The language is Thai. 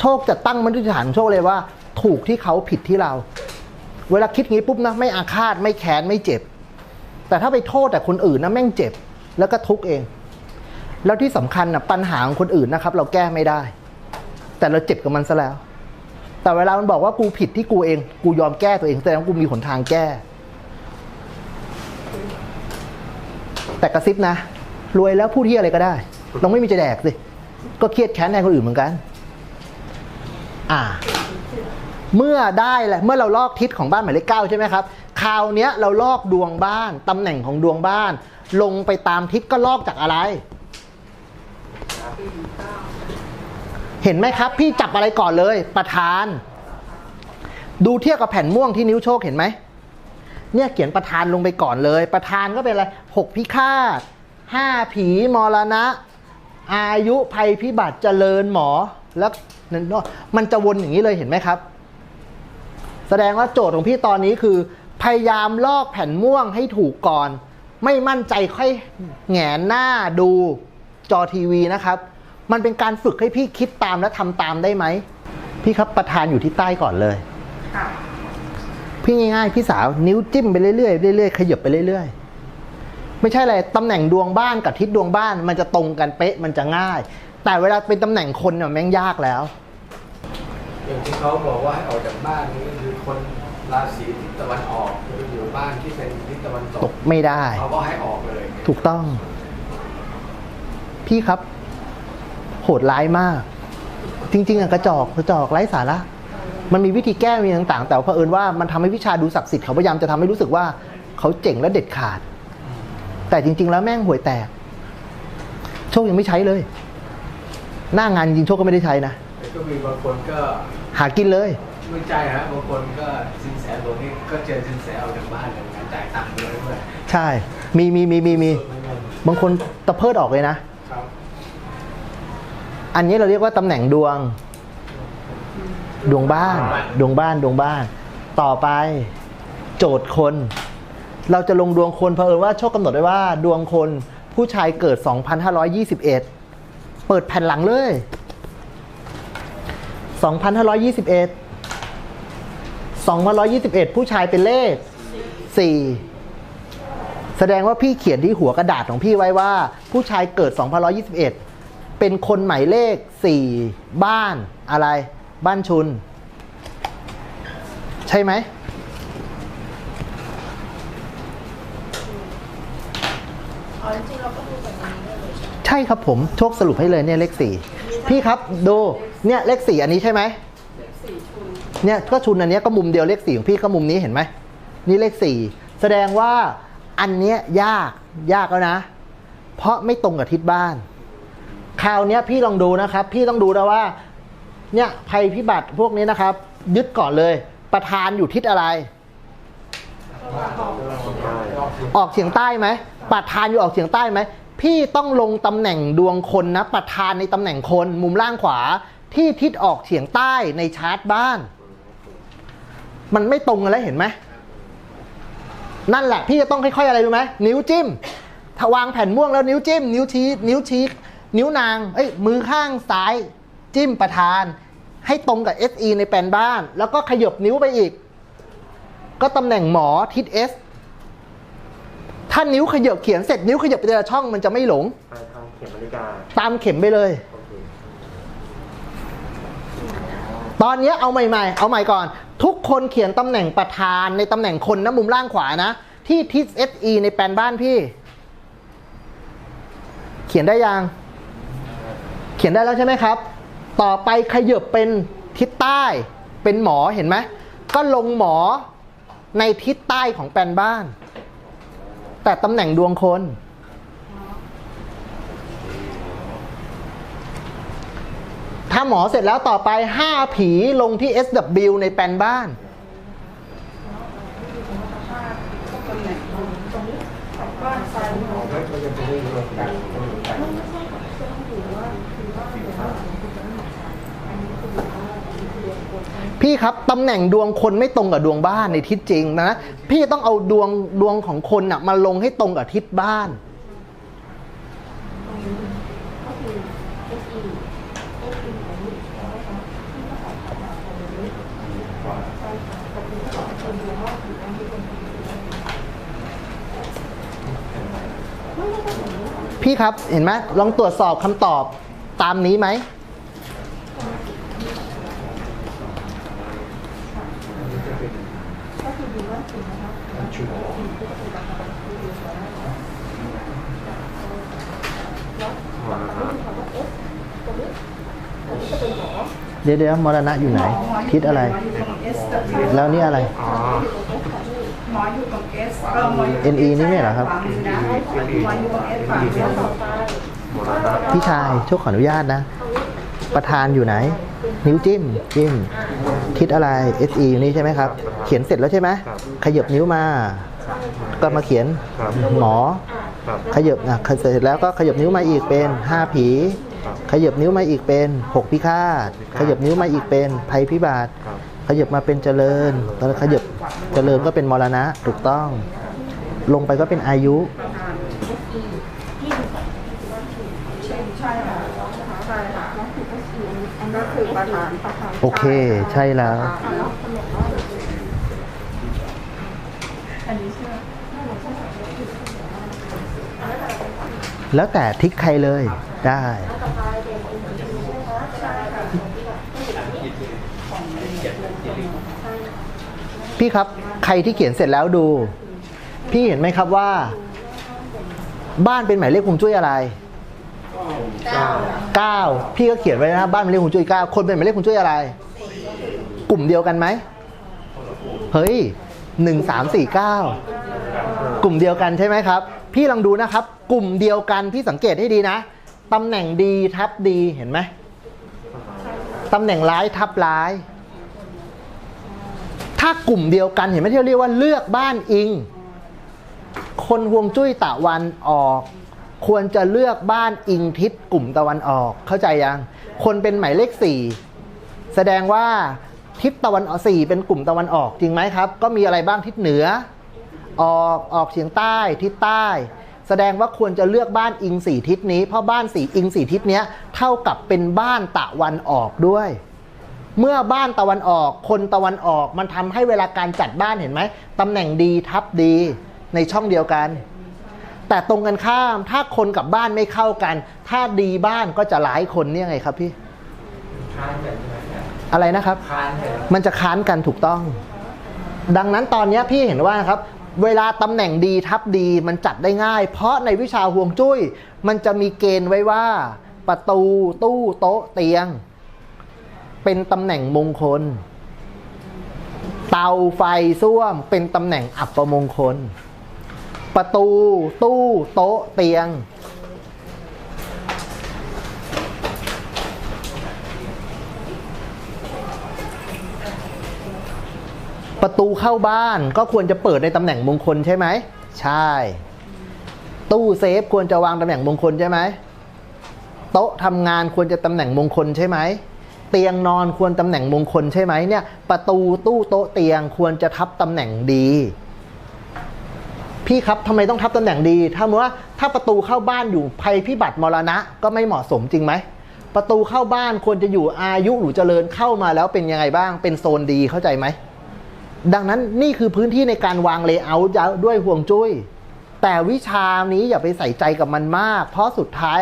โชคจะตั้งมันฐานโชคเลยว่า ถูกที่เขาผิดที่เรา เวลาคิดงี้ปุ๊บนะไม่อาฆาตไม่แค้นไม่เจ็บ แต่ถ้าไปโทษแต่คนอื่นนะแม่งเจ็บ แล้วก็ทุกข์เอง แล้วที่สำคัญนะปัญหาของคนอื่นนะครับ เราแก้ไม่ได้ แต่เราเจ็บกับมันซะแล้ว แต่เวลามันบอกว่ากูผิดที่กูเอง กูยอมแก้ตัวเองแสดงว่ากูมีหนทางแก้ แต่กระซิบนะรวยแล้วพูดที่อะไรก็ได้ต้องไม่มีจะแดกสิก็เครียดแค้นแทนคนอื่นเหมือนกัน อ่า เมื่อได้แหละเมื่อเราลอกทิศของบ้านหมายเลขเก้าใช่ไหมครับ คราวนี้เราลอกดวงบ้านตำแหน่งของดวงบ้าน ลงไปตามทิศก็ลอกจากอะไร เห็นไหมครับ พี่จับอะไรก่อนเลย ประธาน ดูเทียบกับแผ่นม่วงที่นิ้วโชคเห็นไหมเนี่ยเขียนประธานลงไปก่อนเลย ประธานก็เป็นอะไรหกพิฆาตห้าผีมรณะ อายุภัยพิบัติเจริญหมอ แล้วนั่นเนอะมันจะวนอย่างนี้เลยเห็นไหมครับ แสดงว่าโจทย์ของพี่ตอนนี้คือ พยายามลอกแผ่นม่วงให้ถูกก่อน ไม่มั่นใจค่อยแหงนหน้าดูจอทีวีนะครับ มันเป็นการฝึกให้พี่คิดตามและทำตามได้ไหม พี่ครับประธานอยู่ที่ใต้ก่อนเลยค่ะพี่ง่ายๆ พี่สาวนิ้วจิ้มไปเรื่อยๆเรื่อยๆขยับไปเรื่อยๆ ไม่ใช่อะไรตำแหน่งดวงบ้านกับทิศดวงบ้าน มันจะตรงกันเป๊ะมันจะง่าย แต่เวลาเป็นตำแหน่งคนเนี่ยแม่งยากแล้ว อย่างที่เขาบอกว่าให้ออกจากบ้านนี่ก็คือคนราศีทิศตะวันออกคืออยู่บ้านที่เป็นทิศตะวันตตกกไม่ได้ เขาก็ให้ออกเลยถูกต้อง พี่ครับ โหดร้ายมาก จริง ๆอะกระจอกกระจอกไร้สาระมันมีวิธีแก้มีต่างๆ แต่เผอิญว่ามันทำให้วิชาดูศักดิ์สิทธิ์เขาพยายามจะทำให้รู้สึกว่าเขาเจ๋งและเด็ดขาด แต่จริง ๆ แล้วแม่งห่วยแตก โชคยังไม่ใช้เลย หน้างานจริงๆโชคก็ไม่ได้ใช้นะแต่ก็มีบางคนก็หากินเลย ไม่ใจฮะบางคนก็สินแสหลวงนี่ก็เจอสินแสออกจากบ้านเลยงานจ่ายตังค์เลยด้วยใช่ มีมีมีมีมีไม่งั้นบางคนตะเพิดออกเลยนะ ครับอันนี้เราเรียกว่าตำแหน่งดวง ดวงบ้าน ดวงบ้านดวงบ้าน ต่อไป โจทย์คน เราจะลงดวงคนเพอเอิญว่าโชคกำหนดไว้ว่า ดวงคนผู้ชายเกิด 2521 เปิดแผ่นหลังเลย 2521 2521 ผู้ชายเป็นเลข 4 แสดงว่าพี่เขียนที่หัวกระดาษของพี่ไว้ว่า ผู้ชายเกิด2521 เป็นคนหมายเลข 4 บ้านอะไร บ้านชุน ใช่ไหมอ๋อจริงเราก็ดูแบบนี้ด้เลย ใช่ไหมใช่ครับผมโชคสรุปให้เลยเนี่ยเลขสี่พี่ครับดูเนี่ยเลขสี่อันนี้ใช่ไหมสี่ชุนเนี่ยก็ชุนอันเนี้ยก็มุมเดียวเลขสี่ของพี่ก็มุมนี้เห็นไหมนี่เลขสี่แสดงว่าอันเนี้ยยากยากแล้วนะ เพราะไม่ตรงกับทิศบ้านคราวเนี้ยพี่ลองดูนะครับ พี่ต้องดูนะว่า เนี่ยภัยพิบัติพวกนี้นะครับ ยึดก่อนเลย ประธานอยู่ทิศอะไร ออกเฉียงใต้ไหมประธานอยู่ออกเฉียงใต้ไหม พี่ต้องลงตำแหน่งดวงคนนะ ประธานในตำแหน่งคนมุมล่างขวาที่ทิศออกเฉียงใต้ในชาร์ตบ้าน มันไม่ตรงกันแล้วเห็นไหมนั่นแหละ พี่จะต้องค่อยๆอะไรรู้ไหมนิ้วจิ้มถ้าวางแผ่นม่วงแล้วนิ้วจิ้ม นิ้วชี้นิ้วชี้นิ้วนางเอ้ยมือข้างซ้ายจิ้มประธาน ให้ตรงกับ SE ในแปลนบ้าน แล้วก็ขยบนิ้วไปอีก ก็ตำแหน่งหมอทิศ S ถ้านิ้วขยับเขียนเสร็จนิ้วขยับไปแต่ละช่องมันจะไม่หลงไปทางเข็มนาฬิกาตามเข็มไปเลย โอเคตอนนี้เอาใหม่ๆ เอาใหม่ก่อน ทุกคนเขียนตำแหน่งประธานในตำแหน่งคนนะมุมล่างขวานะ ที่ทิศ SE ในแปลนบ้านพี่ เขียนได้ยัง เขียนได้แล้วใช่ไหมครับ ต่อไปขยับเป็นทิศใต้เป็นหมอเห็นไหม ก็ลงหมอในทิศใต้ของแปลนบ้าน แต่ตำแหน่งดวงคน ถ้าหมอเสร็จแล้วต่อไป 5 ผีลงที่ SW ในแปลนบ้านก็ต พี่ครับตำแหน่งดวงคนไม่ตรงกับดวงบ้านในทิศจริงนะ พี่ต้องเอาดวงดวงของคนนะมาลงให้ตรงกับทิศบ้านพี่ครับเห็นไหมลองตรวจสอบคำตอบตามนี้ไหม เดี๋ยวเดี๋ยวมรณะอยู่ไหน ทิศอะไร แล้วนี่อะไรอ๋อหมออยู่กับเอสเออหมออยู่ NE นี่ไม่เหรอครับขวามือนะหมออยู่กับเอสฝั่งเดียวต่อไปหมดแล้วนะพี่ชายช่วยขออนุญาตนะ ประธานอยู่ไหน นิ้วจิ้มจิ้มทิศอะไร SE อยู่นี่ใช่ไหมครับเขียนเสร็จแล้วใช่ไหมขยับนิ้วมา ก็มาเขียนครับหมอ ครับขยับอะเสร็จแล้วก็ขยับนิ้วมาอีกเป็น5ผี ครับขยับนิ้วมาอีกเป็น6พิฆาตขยับนิ้วมาอีกเป็นภัยพิบัติครับ ขยับมาเป็นเจริญตอนขยับเจริญก็เป็นมรณะถูกต้อง ลงไปก็เป็นอายุ ใช่ใช่ค่ะใช่ค่ะก็คือก็คืออันนั้นคือประธานประธานโอเค ใช่แล้วอั นนี้ใช่ไหมแล้วแต่ทิกใครเลยได้พี่ครับใครที่เขียนเสร็จแล้วดู พี่เห็นไหมครับว่า บ้านเป็นหมายเลขฮวงจุ้ยอะไรเก้าพี่ก็เขียนไว้นะครับบ้านเป็นเลขฮวงจุ้ยเก้าคนเป็นหมายเลขฮวงจุ้ยอะไร กลุ่มเดียวกันไหมเฮ้ย หนึ่งสามสี่เก้ากลุ่มเดียวกันใช่ไหมครับ พี่ลองดูนะครับ กลุ่มเดียวกันพี่สังเกตให้ดีนะตำแหน่งดีทับดีเห็นไหมตำแหน่งร้ายทับร้าย ถ้ากลุ่มเดียวกันเห็นไหมที่าเรียกว่าเลือกบ้านอิง คนห่วงจุ้ยตะวันออก ควรจะเลือกบ้านอิงทิศกลุ่มตะวันออก เข้าใจยัง คนเป็นหมายเลขสี่แสดงว่า ทิศตะวันออกสี่เป็นกลุ่มตะวันออกจริงไหมครับ ก็มีอะไรบ้างทิศเหนือ ออกออกเฉียงใต้ทิศใต้ แสดงว่าควรจะเลือกบ้านอิงสี่ทิศนี้เพราะบ้านสี่อิงสี่ทิศเนี้ยเท่ากับเป็นบ้านตะวันออกด้วย เมื่อบ้านตะวันออกคนตะวันออกมันทำให้เวลาการจัดบ้านเห็นไหมตำแหน่งดีทับดีในช่องเดียวกัน แต่ตรงกันข้ามถ้าคนกับบ้านไม่เข้ากัน ถ้าดีบ้านก็จะหลายคนเนี่ยไงครับพี่ค้านกันใช่ไหม อะไรนะครับค้านกันมันจะค้านกันถูกต้อง ดังนั้นตอนเนี้ยพี่เห็นว่านะครับ เวลาตำแหน่งดีทับดีมันจัดได้ง่าย เพราะในวิชาห่วงจุ้ย มันจะมีเกณฑ์ไว้ว่า ประตูตู้โต๊ะเตียง เป็นตำแหน่งมงคล เตาไฟส้วม เป็นตำแหน่งอัปมงคล ประตูตู้โต๊ะเตียง ประตูเข้าบ้านก็ควรจะเปิดในตำแหน่งมงคลใช่ไหม ใช่ ตู้เซฟควรจะวางตำแหน่งมงคลใช่ไหม โต๊ะทำงานควรจะตำแหน่งมงคลใช่ไหม เตียงนอนควรตำแหน่งมงคลใช่ไหมเนี่ย ประตูตู้โต๊ะเตียงควรจะทับตำแหน่งดี พี่ครับทำไมต้องทับตำแหน่งดี ถ้าเมื่อว่าถ้าประตูเข้าบ้านอยู่ภัยพิบัติมรณะก็ไม่เหมาะสมจริงไหมประตูเข้าบ้านควรจะอยู่อายุหรือเจริญเข้ามาแล้วเป็นยังไงบ้าง เป็นโซนดีเข้าใจไหม ดังนั้นนี่คือพื้นที่ในการวางเลเยอร์ด้วยห่วงจุ้ย แต่วิชานี้อย่าไปใส่ใจกับมันมาก เพราะสุดท้าย